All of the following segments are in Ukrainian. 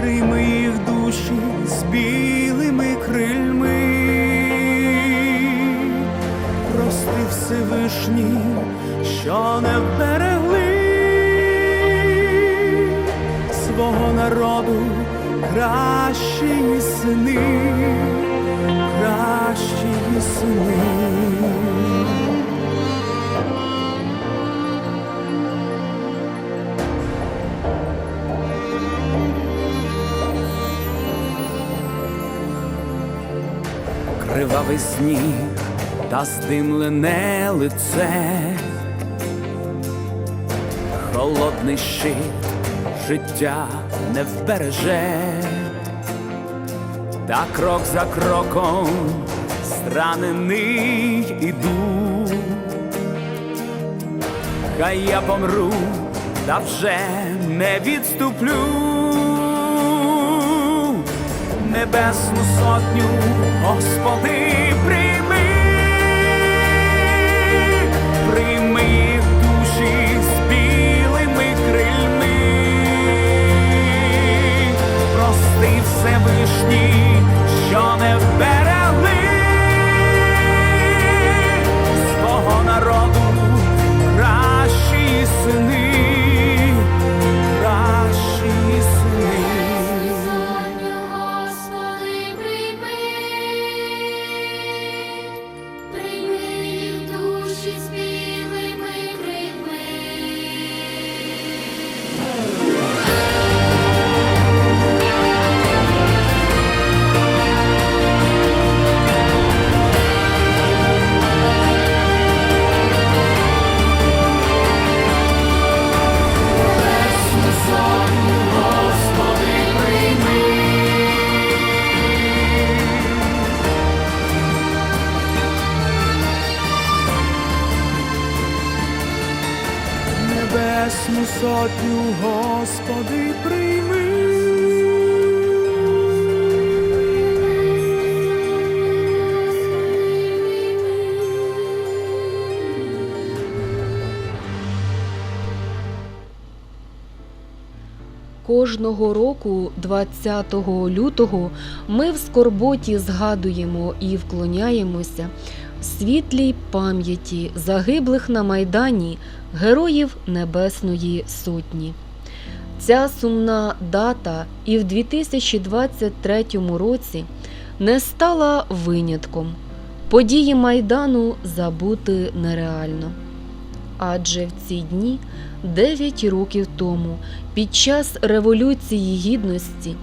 прийми їх душі з білими крильми, прости Всевишній, що не вберегли свого народу кращі сини, кращі сини. Кривавий сніг та здимлене лице, холодний щит життя не вбереже, та крок за кроком зранений іду, хай я помру, та вже не відступлю небесну сотню, Господи, прийми, прийми душі з білими крильми, прости Всевишній, Сотню, Господи, прийми. Кожного року, 20 лютого, ми в скорботі згадуємо і вклоняємося світлій пам'яті загиблих на Майдані героїв Небесної Сотні. Ця сумна дата і в 2023 році не стала винятком. Події Майдану забути нереально. Адже в ці дні, 9 років тому, під час Революції Гідності,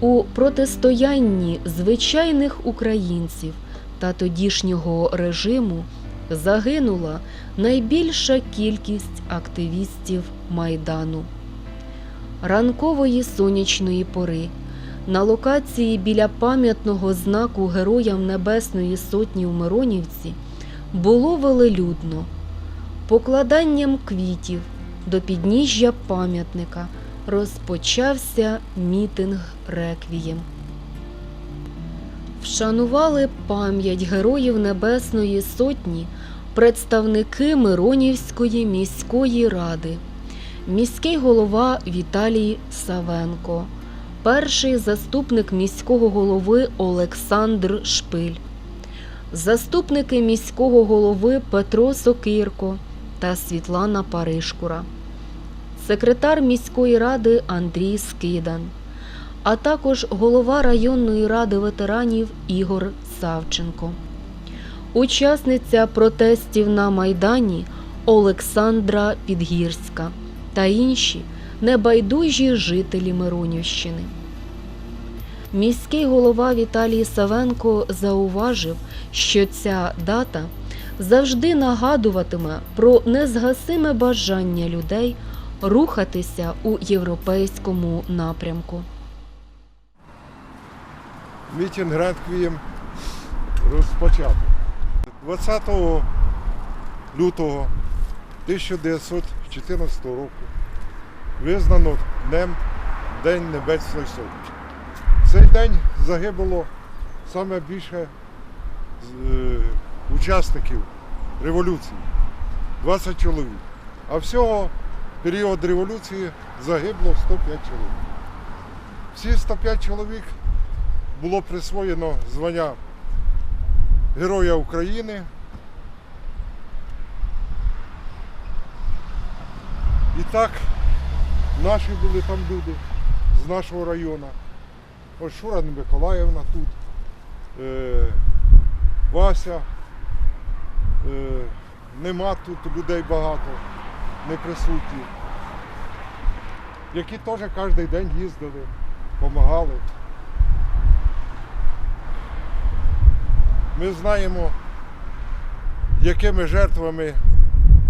у протистоянні звичайних українців та тодішнього режиму загинула найбільша кількість активістів Майдану. Ранкової сонячної пори на локації біля пам'ятного знаку Героям Небесної Сотні в Миронівці було велелюдно покладанням квітів, до підніжжя пам'ятника розпочався мітинг реквієм. Вшанували пам'ять героїв Небесної Сотні представники Миронівської міської ради, міський голова Віталій Савенко, перший заступник міського голови Олександр Шпиль, заступники міського голови Петро Сокирко та Світлана Паришкура, секретар міської ради Андрій Скидан, а також голова районної ради ветеранів Ігор Савченко. Учасниця протестів на Майдані Олександра Підгірська та інші небайдужі жителі Миронівщини. Міський голова Віталій Савенко зауважив, що ця дата завжди нагадуватиме про незгасиме бажання людей рухатися у європейському напрямку. Мітінг реквієм розпочато. 20 лютого 1914 року визнано днем День Небесної Сотні. Цей день загибло саме більше е, учасників революції 20 чоловік. А всього період революції загибло 105 чоловік. Всі 105 чоловік було присвоєно звання Героя України. І так, наші були там люди з нашого району. Ось Миколаївна тут, е, Вася. Е, нема тут людей багато, не присутні. Які теж кожен день їздили, допомагали. Ми знаємо, якими жертвами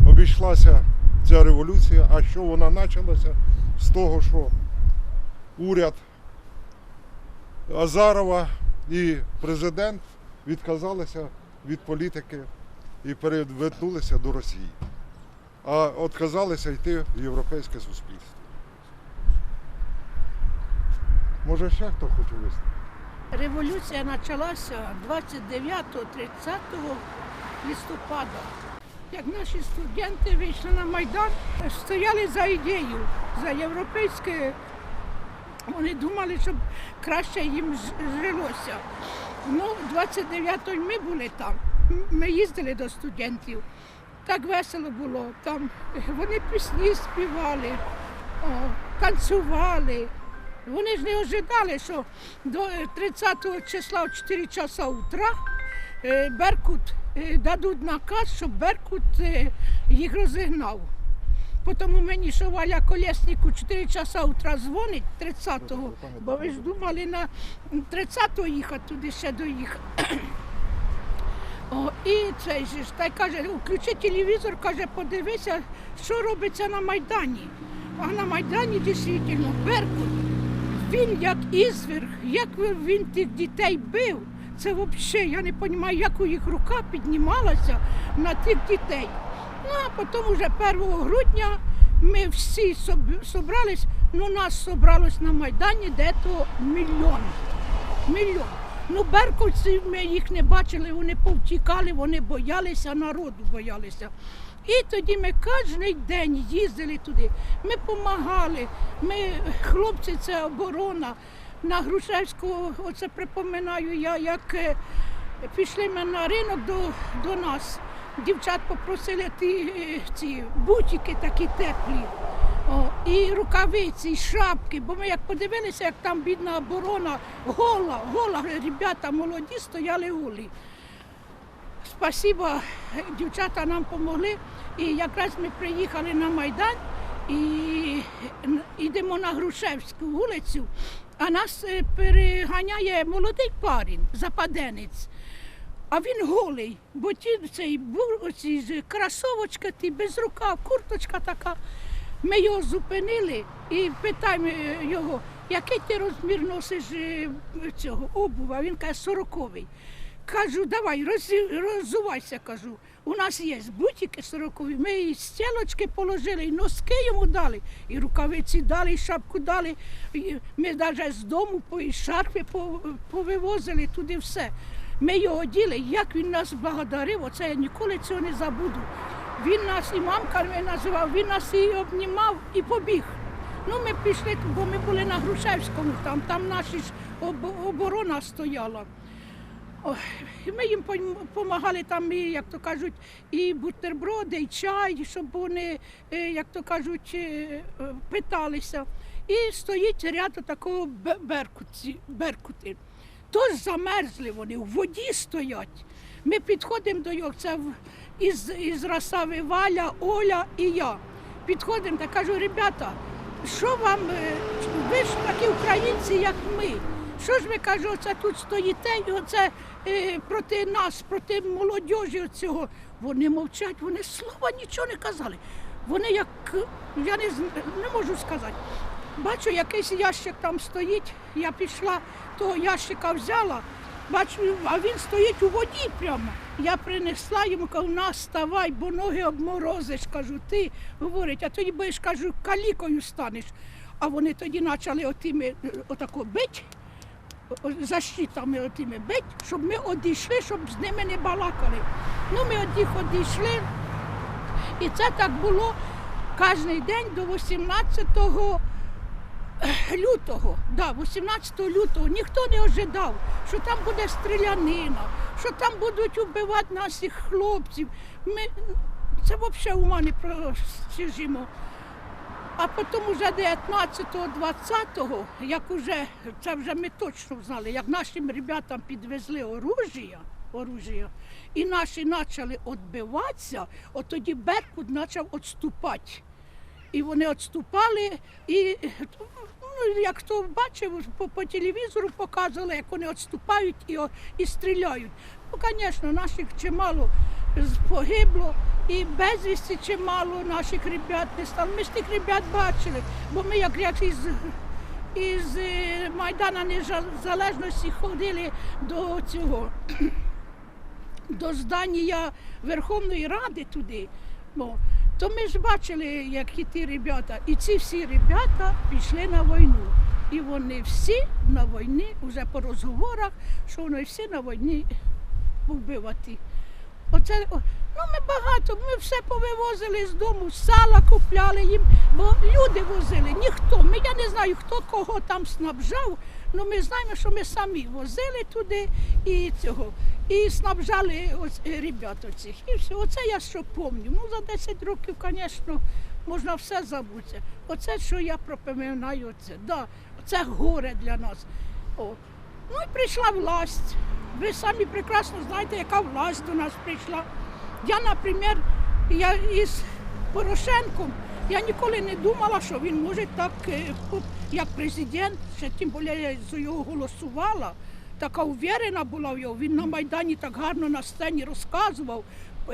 обійшлася ця революція, а що вона почалася з того, що уряд Азарова і президент відказалися від політики і перевернулися до Росії, а відказалися йти в європейське суспільство. Може ще хто хоче виступити? Революція почалася 29-30 листопада. Як наші студенти вийшли на Майдан, стояли за ідею, за європейське. Вони думали, щоб краще їм жилося. Ну, 29-го ми були там. Ми їздили до студентів. Так весело було. Там вони пісні співали, о, танцювали. Вони ж не ожидали, що до е, 30 числа в 4 часа утра е, Беркут е, дадуть наказ, щоб Беркут е, їх розігнав. Тому мені, що Валя Колєснік у 4 часа утра дзвонить 30-го, бо ви ж думали на 30-го їхати туди ще доїхати. О, і цей ж та й каже, включи телевізор, каже, подивися, що робиться на Майдані. А на Майдані дійсно Беркут. Він як ізверг, як він тих дітей бив. Це взагалі, я не розумію, як у їх рука піднімалася на тих дітей. Ну, а потім вже 1 грудня ми всі соб- собрались, ну нас собралось на Майдані дето мільйон. Мільйон. Ну, берковців ми їх не бачили, вони повтікали, вони боялися, народу боялися. І тоді ми кожен день їздили туди. Ми допомагали. Ми, хлопці, це оборона. На Грушевського, оце припоминаю я, як е, пішли ми на ринок до, до нас. Дівчат попросили ті, е, ці бутики такі теплі. О, і рукавиці, і шапки, бо ми як подивилися, як там бідна оборона, гола, гола, ребята молоді стояли голі. Спасибо, дівчата нам допомогли. І якраз ми приїхали на Майдан і йдемо на Грушевську вулицю, а нас е, переганяє молодий парень, западенець. А він голий, бо ті цей ці ж кросовочка, ті без рукав, курточка така. Ми його зупинили і питаємо е, його, який ти розмір носиш е, цього обува? Він каже, сороковий. кажу, давай, роз- роззувайся, кажу. У нас є бутики сорокові, ми і стілочки положили, і носки йому дали, і рукавиці дали, і шапку дали. І Ми навіть з дому і шарфи повивозили туди все. Ми його діли, як він нас благодарив, оце я ніколи цього не забуду. Він нас і мамка називав, він нас і обнімав і побіг. Ну, ми пішли, бо ми були на Грушевському, там, там наша ж оборона стояла. Ми їм допомагали там, і, як то кажуть, і бутерброди, і чай, щоб вони, е, як то кажуть, е, е, питалися. І стоїть ряд такого бе- беркутці, беркути. Тож замерзли вони, в воді стоять. Ми підходимо до його, це із, із Росави Валя, Оля і я. Підходимо та кажу, ребята, що вам, ви ж такі українці, як ми. Що ж ви кажу, оце тут стоїте, і оце е, проти нас, проти молодіжі цього. Вони мовчать, вони слова нічого не казали. Вони як, я не, не можу сказати. Бачу, якийсь ящик там стоїть. Я пішла, того ящика взяла, бачу, а він стоїть у воді прямо. Я принесла йому, кажу, на, ставай, бо ноги обморозиш. Кажу, ти говорить, а тоді будеш, кажу, калікою станеш. А вони тоді почали отими, е, отако бить, защитами отими бить, щоб ми одійшли, щоб з ними не балакали. Ну, ми від них одійшли. І це так було кожен день до 18 лютого, да, 18 лютого ніхто не ожидав, що там буде стрілянина, що там будуть вбивати наших хлопців. Ми, це взагалі ума не просіжимо. А потім уже 19-20, як уже, це вже ми точно знали, як нашим ребятам підвезли оружія, оружія, і наші почали відбиватися, от тоді Беркут почав відступати. І вони відступали, і ну, як хто бачив, по, по телевізору показували, як вони відступають і, і стріляють. Ну, звісно, наших чимало погибло, і безвісті чимало наших ребят не стало. Ми ж тих ребят бачили, бо ми як, із, із е, Майдана Незалежності ходили до цього до здання Верховної Ради туди. Бо, то ми ж бачили, як ті ребята. І ці всі ребята пішли на війну. І вони всі на війні, вже по розговорах, що вони всі на війні вбивати. Оце, ну ми багато, ми все повивозили з дому, сала купляли їм, бо люди возили, ніхто. Ми, я не знаю, хто кого там снабжав, але ми знаємо, що ми самі возили туди і цього. І снабжали ось е, оцих. І все. Оце я що пам'ятаю. Ну, за 10 років, звісно, можна все забути. Оце, що я пропоминаю, це. Да, це горе для нас. О. Ну і прийшла власть. Ви самі прекрасно знаєте, яка власть до нас прийшла. Я, наприклад, я із Порошенком, я ніколи не думала, що він може так, е, як президент, ще тим більше я за його голосувала, така уверена була в його. Він на Майдані так гарно на сцені розказував.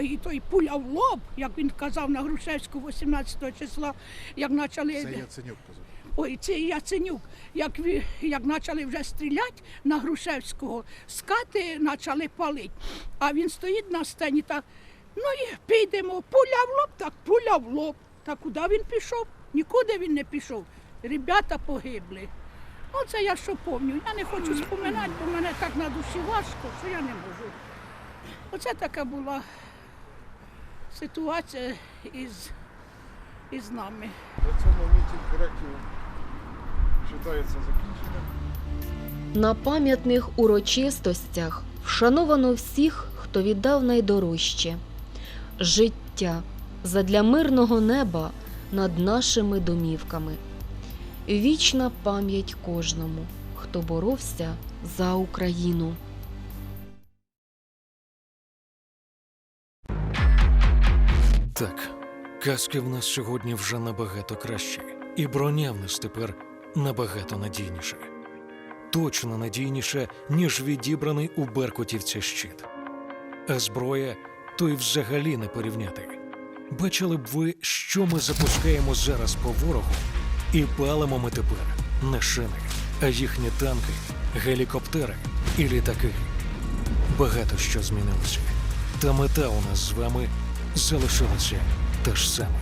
І той пуля в лоб, як він казав на Грушевську 18 числа, як почали. Це Яценюк казав. Ой, це Яценюк, як, як почали вже стріляти на Грушевського, скати почали палити. А він стоїть на сцені так, ну і підемо, пуля в лоб, так пуля в лоб. Та куди він пішов? Нікуди він не пішов. Ребята погибли. Оце я що пам'ятаю. Я не хочу споминати, бо мене так на душі важко, що я не можу. Оце така була ситуація із, із нами. На цьому мітінг реків вважається закінченим. На пам'ятних урочистостях вшановано всіх, хто віддав найдорожче життя задля мирного неба над нашими домівками. Вічна пам'ять кожному, хто боровся за Україну. Так, каски в нас сьогодні вже набагато кращі, і броня в нас тепер набагато надійніша. Точно надійніша, ніж відібраний у беркутівця щит. А зброя то й взагалі не порівняти. Бачили б ви, що ми запускаємо зараз по ворогу, і палимо ми тепер не шини, а їхні танки, гелікоптери і літаки. багато що змінилося. Та мета у нас з вами залишилася та ж сама.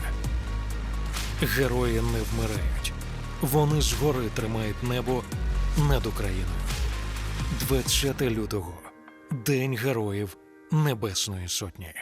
Герої не вмирають. Вони згори тримають небо над Україною. 20 лютого День Героїв Небесної Сотні.